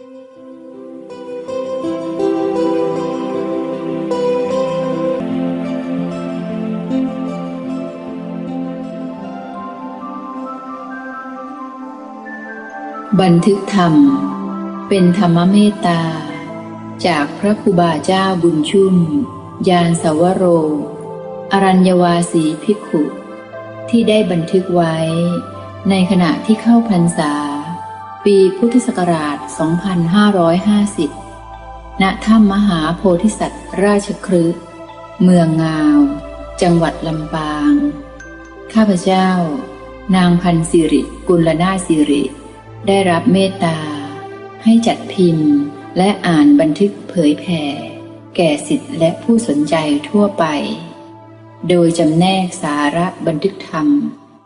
บันทึกธรรม เป็นธรรมเมตตา จากพระครูบาเจ้าบุญชุ่ม ยานสาวโร อรัญญวาสีภิกขุ ที่ได้บันทึกไว้ ในขณะที่เข้าพรรษา ปีพุทธศักราช 2550 ณ ถ้ำมหาโพธิสัตว์ราชครึเมืองงาว จังหวัดลำปาง ข้าพเจ้า นางพันสิริ กุลนาสิริ ได้รับเมตตา ให้จัดพิมพ์และอ่านบันทึกเผยแผ่ แก่สิทธิและผู้สนใจทั่วไป โดยจำแนกสาระบันทึกธรรม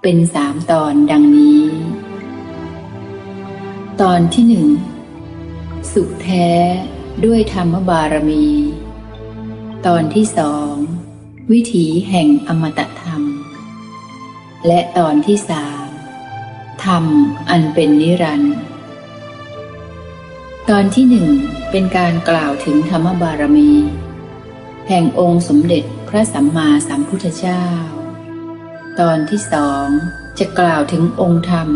เป็นสามตอนดังนี้ ตอนที่หนึ่ง สุขแท้ด้วยธรรมบารมี ตอนที่สอง วิถีแห่งอมตะธรรม และตอนที่สามธรรมอันเป็นนิรันดร์ตอนที่หนึ่งเป็นการกล่าวถึงธรรมบารมี แห่งองค์สมเด็จพระสัมมาสัมพุทธเจ้า ตอนที่สองจะกล่าวถึงองค์ธรรม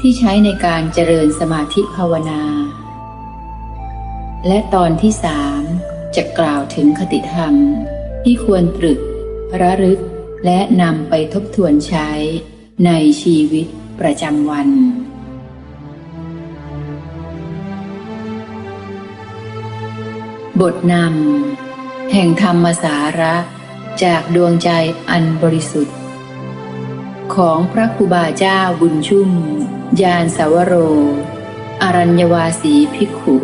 ที่ใช้ในการเจริญสมาธิภาวนา และตอนที่สามจะกล่าวถึงคติธรรม ที่ควรตรึก ระลึก และนำไปทบทวนใช้ในชีวิตประจำวันบทนำแห่งธรรมสาระจากดวงใจอันบริสุทธิ์ ของพระครูบาเจ้าบุญชุ่ม ยานสาวโร อรัญญวาสีภิกขุ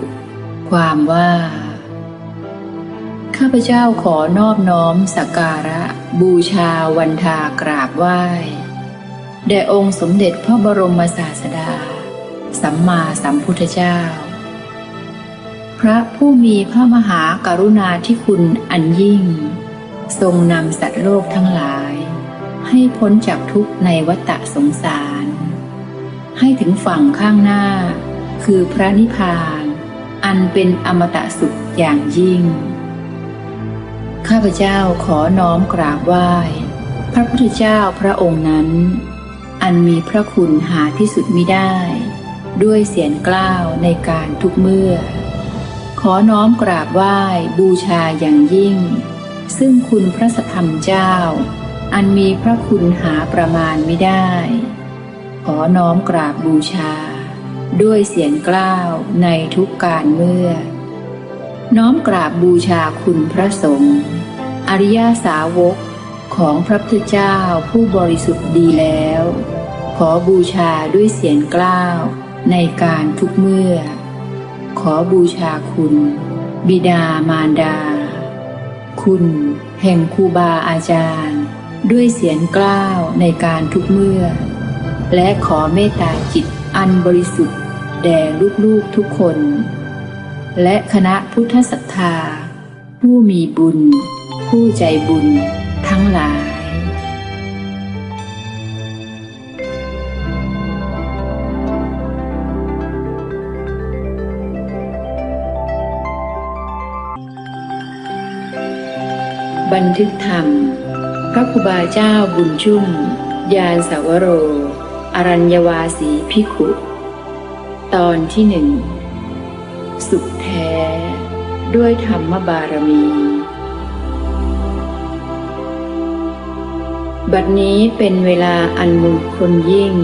ความว่า ข้าพเจ้าขอนอบน้อมสักการะ บูชาวันทากราบไหว้ แด่องค์สมเด็จพระบรมศาสดา สัมมาสัมพุทธเจ้า พระผู้มีพระมหากรุณาธิคุณอันยิ่ง ทรงนำสัตว์โลกทั้งหลาย ให้พ้นจากทุกข์ในวัฏสงสาร ให้ถึงฝั่งข้างหน้า คือพระนิพพาน อันเป็นอมตะสุขอย่างยิ่ง ข้าพเจ้าขอน้อมกราบไหว้ พระพุทธเจ้าพระองค์นั้น อันมีพระคุณหาที่สุดมิได้ ด้วยเสียงกล้าวในการทุกเมื่อ ขอน้อมกราบไหว้บูชาอย่างยิ่ง ซึ่งคุณพระสธรรมเจ้า อันมีพระคุณหาประมาณไม่ได้ ขอน้อมกราบบูชา ด้วยเสียงกล้าวในทุกการเมื่อ น้อมกราบบูชาคุณพระสงฆ์อริยาสาวกของพระพุทธเจ้าผู้บริสุทธิ์ดีแล้ว ขอบูชาด้วยเสียงกล้าวในการทุกเมื่อ ขอบูชาคุณ บิดามารดา คุณแห่งครูบาอาจารย์ ด้วยเสียงกล้าวในการทุกเมื่อ และขอเมตตาจิตอันบริสุทธิ์ แด่ลูกๆทุกคน และคณะพุทธศรัทธา ผู้มีบุญ ผู้ใจบุญทั้งหลาย บันทึกธรรม พระครูบาเจ้าบุญชุ่ม ยานสาวโร อรัญญวาสีพิขุ ตอนที่หนึ่ง สุขแท้ ด้วยธรรมบารมี บัดนี้เป็นเวลาอันมงคลยิ่ง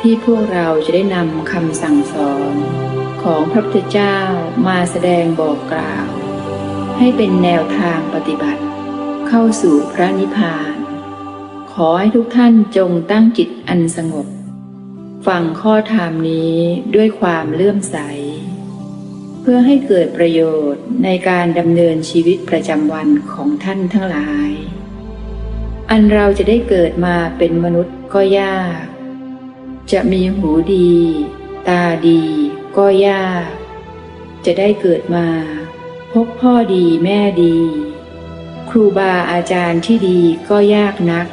ที่พวกเราจะได้นำคำสั่งสอน ของพระพุทธเจ้ามาแสดงบอกกล่าว ให้เป็นแนวทางปฏิบัติ เข้าสู่พระนิพพาน ขอให้ทุกท่านจงตั้งจิตอันสงบ ฟังข้อธรรมนี้ด้วยความเลื่อมใส เพื่อให้เกิดประโยชน์ในการดำเนินชีวิตประจำวันของท่านทั้งหลาย อันเราจะได้เกิดมาเป็นมนุษย์ก็ยาก จะมีหูดี ตาดีก็ยาก จะได้เกิดมาพบพ่อดีแม่ดี ครูบาอาจารย์ที่ดีก็ยากนัก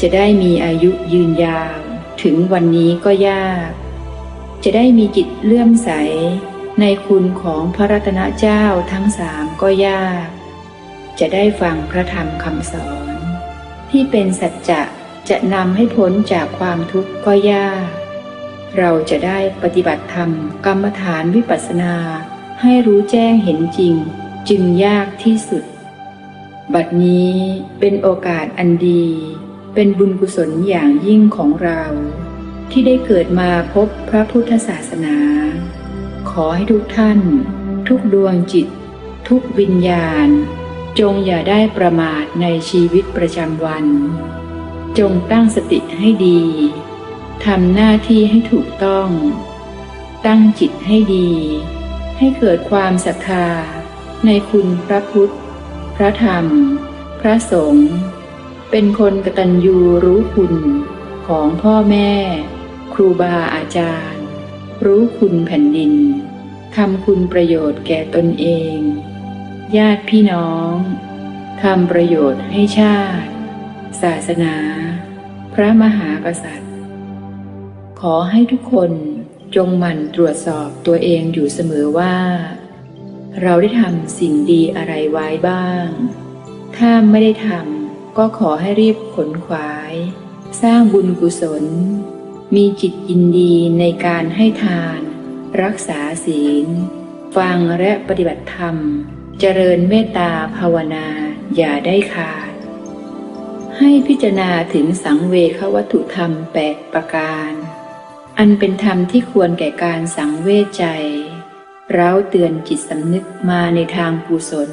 จะได้มีอายุยืนยาว ถึงวันนี้ก็ยาก จะได้มีจิตเลื่อมใส ในคุณของพระรัตนเจ้าทั้งสามก็ยาก จะได้ฟังพระธรรมคำสอน ที่เป็นสัจจะจะนำให้พ้นจากความทุกข์ก็ยาก เราจะได้ปฏิบัติธรรมกรรมฐานวิปัสสนา ให้รู้แจ้งเห็นจริง จึงยากที่สุด บัดนี้เป็นโอกาสอันดี เป็นบุญกุศลอย่างยิ่งของเรา ที่ได้เกิดมาพบพระพุทธศาสนา ขอให้ทุกท่าน ทุกดวงจิต ทุกวิญญาณ จงอย่าได้ประมาทในชีวิตประจำวัน จงตั้งสติให้ดีทำหน้าที่ให้ถูกต้อง ตั้งจิตให้ดี ให้เกิดความศรัทธา ในคุณพระพุทธ พระธรรม พระสงฆ์ เป็นคนกตัญญูรู้คุณของพ่อแม่ ครูบาอาจารย์ รู้คุณแผ่นดินทำคุณประโยชน์แก่ตนเอง ญาติพี่น้องทำประโยชน์ให้ชาติ ศาสนา พระมหากษัตริย์ ขอให้ทุกคนจงหมั่นตรวจสอบตัวเองอยู่เสมอว่า เราได้ทำสิ่งดีอะไรไว้บ้าง ถ้าไม่ได้ทำ ก็ขอให้รีบขนขวาย สร้างบุญกุศล มีจิตยินดีในการให้ทาน รักษาศีล ฟังและปฏิบัติธรรม เจริญเมตตาภาวนาอย่าได้ขาด ให้พิจารณาถึงสังเวควัตถุธรรมแปดประการ อันเป็นธรรมที่ควรแก่การสังเวชใจเร้าเตือนจิตสำนึกมาในทางกุศล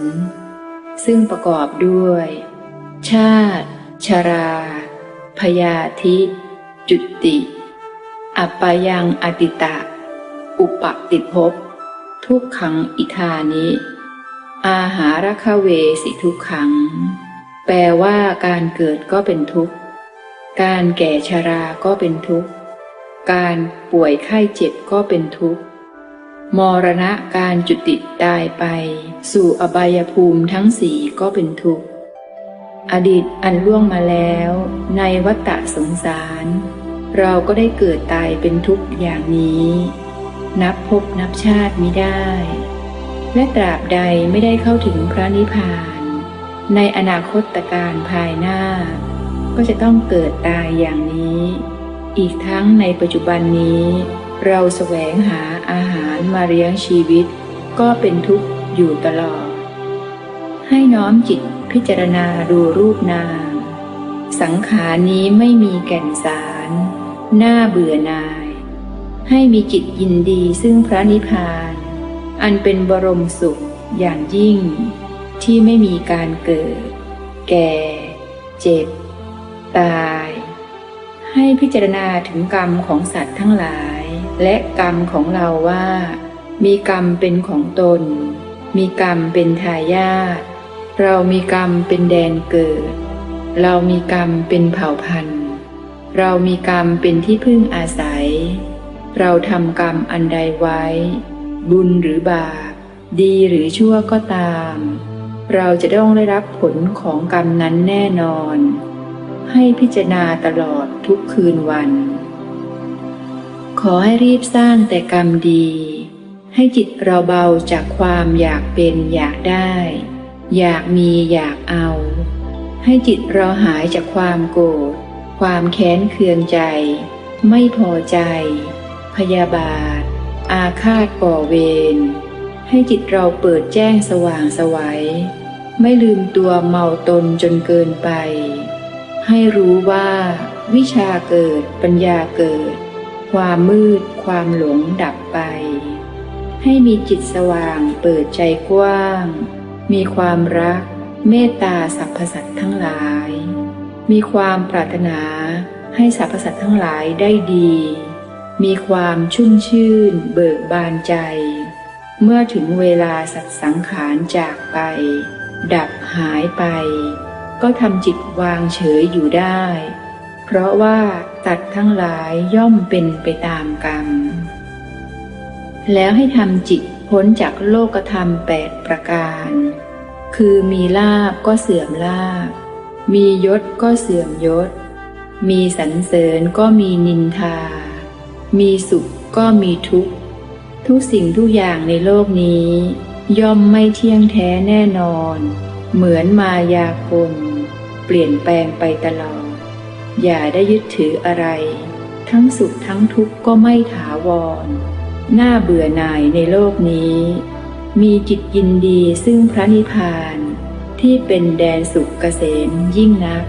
ซึ่งประกอบด้วย ชาติ ชรา พยาธิ จุติ อัปยังอติตะ อุปติภพ ทุกขังอิทานิ อาหารคเวสิทุกขัง แปลว่าการเกิดก็เป็นทุกข์ การแก่ชราก็เป็นทุกข์ การป่วยไข้เจ็บก็เป็นทุกข์มรณะการจุติตายไป สู่อบายภูมิทั้งสี่ก็เป็นทุกข์ อดีตอันล่วงมาแล้ว ในวัฏฏะสงสาร เราก็ได้เกิดตายเป็นทุกข์อย่างนี้ นับพบนับชาติมิได้ และตราบใดไม่ได้เข้าถึงพระนิพพาน ในอนาคตการภายหน้า ก็จะต้องเกิดตายอย่างนี้ อีกทั้งในปัจจุบันนี้ เราแสวงหาอาหารมาเลี้ยงชีวิต ก็เป็นทุกข์อยู่ตลอด ให้น้อมจิต พิจารณาดูรูปนาม สังขารนี้ไม่มีแก่นสารน่าเบื่อนาย ให้มีจิตยินดีซึ่งพระนิพพาน อันเป็นบรมสุขอย่างยิ่ง ที่ไม่มีการเกิด แก่ เจ็บ ตาย ให้พิจารณาถึงกรรมของสัตว์ทั้งหลาย และกรรมของเราว่า มีกรรมเป็นของตน มีกรรมเป็นทายาท เรามีกรรมเป็นแดนเกิด เรามีกรรมเป็นเผ่าพันธุ์ เรามีกรรมเป็นที่พึ่งอาศัย เราทำกรรมอันใดไว้ บุญหรือบาป ดีหรือชั่วก็ตาม เราจะต้องได้รับผลของกรรมนั้นแน่นอน ให้พิจารณาตลอดทุกคืนวัน ขอให้รีบสร้างแต่กรรมดี ให้จิตเราเบาจากความอยากเป็นอยากได้ อยากมีอยากเอา ให้จิตเราหายจากความโกรธ ความแค้นเคืองใจ ไม่พอใจ พยาบาท อาฆาตก่อเวร ให้จิตเราเปิดแจ้งสว่างสวัย ไม่ลืมตัวเมาตนจนเกินไป ให้รู้ว่าวิชาเกิดปัญญาเกิด ความมืดความหลงดับไป ให้มีจิตสว่างเปิดใจกว้าง มีความรัก เมตตาสรรพสัตว์ทั้งหลาย มีความปรารถนาให้สรรพสัตว์ทั้งหลายได้ดี มีความชุ่มชื่น เบิกบานใจ เมื่อถึงเวลาสัตว์สังขารจากไป ดับหายไป ก็ทำจิตวางเฉยอยู่ได้ เพราะว่าตัดทั้งหลายย่อมเป็นไปตามกรรม แล้วให้ทำจิต พ้นจากโลกธรรมแปดประการ คือมีลาบก็เสื่อมลาบ มียศก็เสื่อมยศ มีสรรเสริญก็มีนินทา มีสุขก็มีทุกข์ ทุกสิ่งทุกอย่างในโลกนี้ ย่อมไม่เที่ยงแท้แน่นอน เหมือนมายาคนเปลี่ยนแปลงไปตลอด อย่าได้ยึดถืออะไร ทั้งสุขทั้งทุกข์ก็ไม่ถาวร น่าเบื่อหน่ายในโลกนี้ มีจิตยินดีซึ่งพระนิพพานที่เป็นแดนสุขเกษมยิ่งนัก